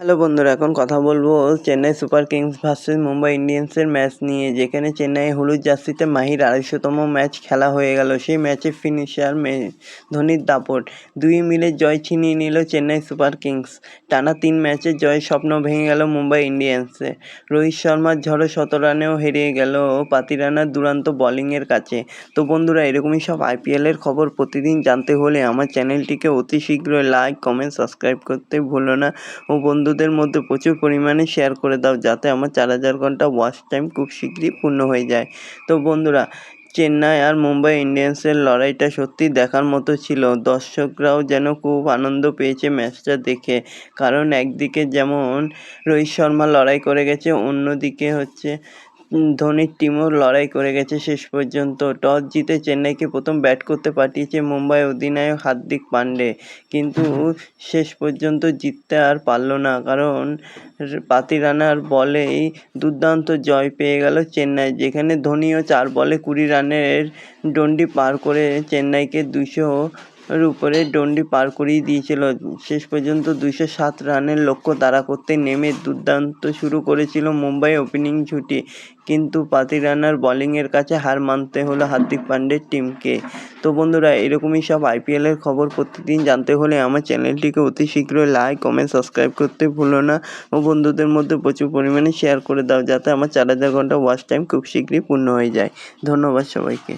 Hello বন্ধুরা, এখন কথা বলব Chennai super kings versus Mumbai ইন্ডিয়ান্সের match নিয়ে, যেখানে চেন্নাই হলুদ জার্সিতে মাহির আড়াইশোতম ম্যাচ খেলা হয়ে গেল। সেই ম্যাচে ফিনিশার মে, ধোনির দাপট। দুই মিলে জয় ছিনিয়ে নিল চেন্নাই সুপার কিংস। টানা তিন ম্যাচে জয় স্বপ্ন ভেঙে গেল মুম্বাই ইন্ডিয়ান্সে। রোহিত শর্মার ঝড়ো শত রানেও হেরিয়ে গেল পাতিরানার দুরান্ত বোলিংয়ের কাছে। তো বন্ধুরা, এরকমই সব আইপিএলের খবর প্রতিদিন জানতে হলে আমার চ্যানেলটিকে অতি শীঘ্রই লাইক কমেন্ট সাবস্ক্রাইব করতে ভুলো না। ও বন্ধুদের মধ্যে প্রচুর পরিমাণে শেয়ার করে দাও, যাতে আমার চার হাজার ঘণ্টা ওয়াচ টাইম খুব শীঘ্রই পূর্ণ হয়ে যায়। তো বন্ধুরা, চেন্নাই আর মুম্বাই ইন্ডিয়ান্সের লড়াইটা সত্যি দেখার মতো ছিল। দর্শকরাও যেন খুব আনন্দ পেয়েছে ম্যাচটা দেখে। কারণ একদিকে যেমন রোহিত শর্মা লড়াই করে গেছে, অন্যদিকে হচ্ছে ধোনির টিমও লড়াই করে গেছে শেষ পর্যন্ত। টস জিতে চেন্নাইকে প্রথম ব্যাট করতে পাঠিয়েছে মুম্বাই অধিনায়ক হার্দিক পান্ডে। কিন্তু শেষ পর্যন্ত জিততে আর পারল না, কারণ পাতিরানার বলেই দুর্দান্ত জয় পেয়ে গেল চেন্নাই, যেখানে ধোনিও চার বলে কুড়ি রানের ডন্ডি পার করে চেন্নাইকে দুশো উপরে ডন্ডি পার করিয়ে দিয়েছিল। শেষ পর্যন্ত দুশো সাত রানের লক্ষ্য তাড়া করতে নেমে দুর্দান্ত শুরু করেছিল মুম্বাই ওপেনিং জুটি কিন্তু পাতি রানার বোলিংয়ের কাছে হার মানতে হলো হার্দিক পান্ডের টিমকে। তো বন্ধুরা, এরকমই সব আইপিএলের খবর প্রতিদিন জানতে হলে আমার চ্যানেলটিকে অতি শীঘ্রই লাইক, কমেন্ট, সাবস্ক্রাইব করতে ভুলো না ও বন্ধুদের মধ্যে প্রচুর পরিমাণে শেয়ার করে দাও যাতে আমার চার হাজার ঘণ্টা ওয়াচ টাইম খুব শীঘ্রই পূর্ণ হয়ে যায়। ধন্যবাদ সবাইকে।